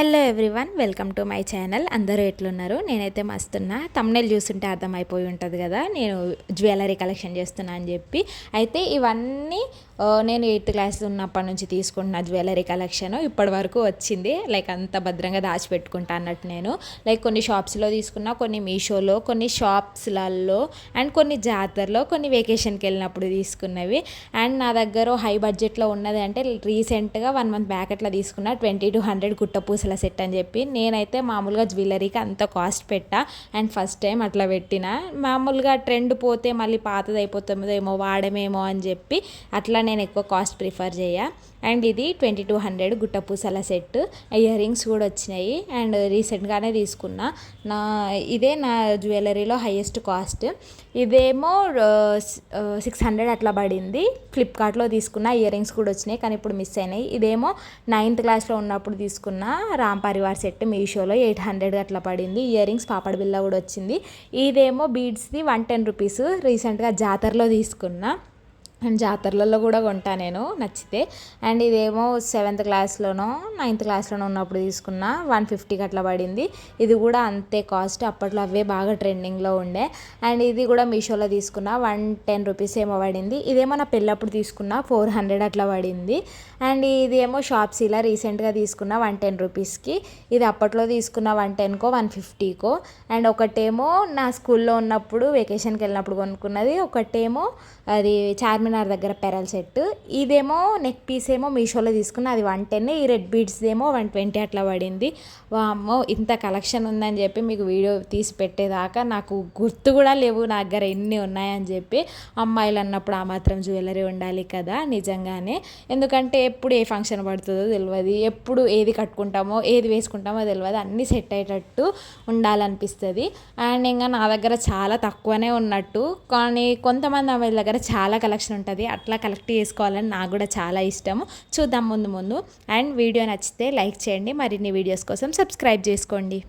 Hello everyone welcome to my channel అందరూ ఎట్లున్నారు? నేనైతే మస్తున్నా. తమ్నెల్ చూస్తుంటే అర్థమైపోయి ఉంటుంది కదా. నేను జ్యువెలరీ కలెక్షన్ చేస్తున్నా అని చెప్పి. అయితే ఇవన్నీ నేను ఎయిత్ క్లాస్లో ఉన్నప్పటి నుంచి తీసుకుంటున్న జ్యువెలరీ కలెక్షన్ ఇప్పటి వరకు వచ్చింది. లైక్ అంత భద్రంగా దాచిపెట్టుకుంటా అన్నట్టు నేను. లైక్ కొన్ని షాప్స్లో తీసుకున్నా కొన్ని మీషోలో కొన్ని షాప్స్లలో అండ్ కొన్ని జాతరలో కొన్ని వెకేషన్కి వెళ్ళినప్పుడు తీసుకున్నవి. అండ్ నా దగ్గర హై బడ్జెట్లో ఉన్నది అంటే రీసెంట్గా వన్ మంత్ బ్యాక్ అట్లా తీసుకున్న ట్వంటీ టూ హండ్రెడ్ గుట్ట పూసల సెట్ అని చెప్పి. నేనైతే మామూలుగా జ్యువెలరీకి అంత కాస్ట్ పెట్టా. అండ్ ఫస్ట్ టైం అట్లా పెట్టిన. మామూలుగా ట్రెండ్ పోతే మళ్ళీ పాతది అయిపోతుందేమో వాడమేమో అని చెప్పి అట్లా నేను ఎక్కువ కాస్ట్ ప్రిఫర్ చేయ. అండ్ ఇది ట్వంటీ టూ హండ్రెడ్ గుట్టపూసల సెట్. ఇయర్ రింగ్స్ కూడా వచ్చినాయి. అండ్ రీసెంట్గానే తీసుకున్నా. నా ఇదే నా జ్యువెలరీలో హైయెస్ట్ కాస్ట్. ఇదేమో సిక్స్ హండ్రెడ్ అట్లా పడింది. ఫ్లిప్కార్ట్లో తీసుకున్న ఇయర్ రింగ్స్ కూడా వచ్చినాయి. కానీ ఇప్పుడు మిస్ అయినాయి. ఇదేమో నైన్త్ క్లాస్లో ఉన్నప్పుడు తీసుకున్న రామ్ పరివార్ సెట్ మీషోలో ఎయిట్ హండ్రెడ్ అట్లా పడింది. ఇయర్ రింగ్స్ పాపడ బిల్ల కూడా వచ్చింది. ఇదేమో బీడ్స్ది వన్ టెన్ రూపీస్. రీసెంట్గా జాతరలో తీసుకున్నా. అండ్ జాతరలలో కూడా కొంటా నేను నచ్చితే. అండ్ ఇదేమో సెవెంత్ క్లాస్లోనో నైన్త్ క్లాస్లోనో ఉన్నప్పుడు తీసుకున్న వన్ ఫిఫ్టీకి అట్లా పడింది. ఇది కూడా అంతే కాస్ట్ అప్పట్లో అవే బాగా ట్రెండింగ్లో ఉండే. అండ్ ఇది కూడా మీషోలో తీసుకున్న వన్ టెన్ రూపీస్ ఏమో పడింది. ఇదేమో నా పెళ్ళప్పుడు తీసుకున్న ఫోర్ హండ్రెడ్ అట్లా పడింది. అండ్ ఇది ఏమో షాప్స్ ఇలా రీసెంట్గా తీసుకున్న వన్ టెన్ రూపీస్కి. ఇది అప్పట్లో తీసుకున్న వన్ టెన్కో వన్ ఫిఫ్టీకో. అండ్ ఒకటేమో నా స్కూల్లో ఉన్నప్పుడు వెకేషన్కి వెళ్ళినప్పుడు కొనుక్కున్నది. ఒకటేమో అది చార్మినార్ దగ్గర పెరల్ సెట్ ఇదేమో నెక్ పీస్ ఏమో మీషోలో తీసుకున్న అది వన్ టెన్ ఈ రెడ్ బీడ్స్ ఏమో వన్ ట్వంటీ అట్లా పడింది. వామ్మో ఇంత కలెక్షన్ ఉందని చెప్పి మీకు వీడియో తీసి పెట్టేదాకా నాకు గుర్తు కూడా లేవు నా దగ్గర ఎన్ని ఉన్నాయని చెప్పి. అమ్మాయిలు అన్నప్పుడు ఆ మాత్రం జ్యువెలరీ ఉండాలి కదా నిజంగానే. ఎందుకంటే ఎప్పుడు ఏ ఫంక్షన్ పడుతుందో తెలియదు ఎప్పుడు ఏది కట్టుకుంటామో ఏది వేసుకుంటామో తెలియదు అన్నీ సెట్ అయ్యేటట్టు ఉండాలనిపిస్తుంది. అండ్ ఇంకా నా దగ్గర చాలా తక్కువనే ఉన్నట్టు. కానీ కొంతమంది అమ్మాయిల దగ్గర చాలా కలెక్షన్ ఉంటుంది. అట్లా కలెక్ట్ చేసుకోవాలని నాకు కూడా చాలా ఇష్టము. చూద్దాం ముందు ముందు. అండ్ వీడియో నచ్చితే లైక్ చేయండి. మరిన్ని వీడియోస్ కోసం సబ్స్క్రైబ్ చేసుకోండి.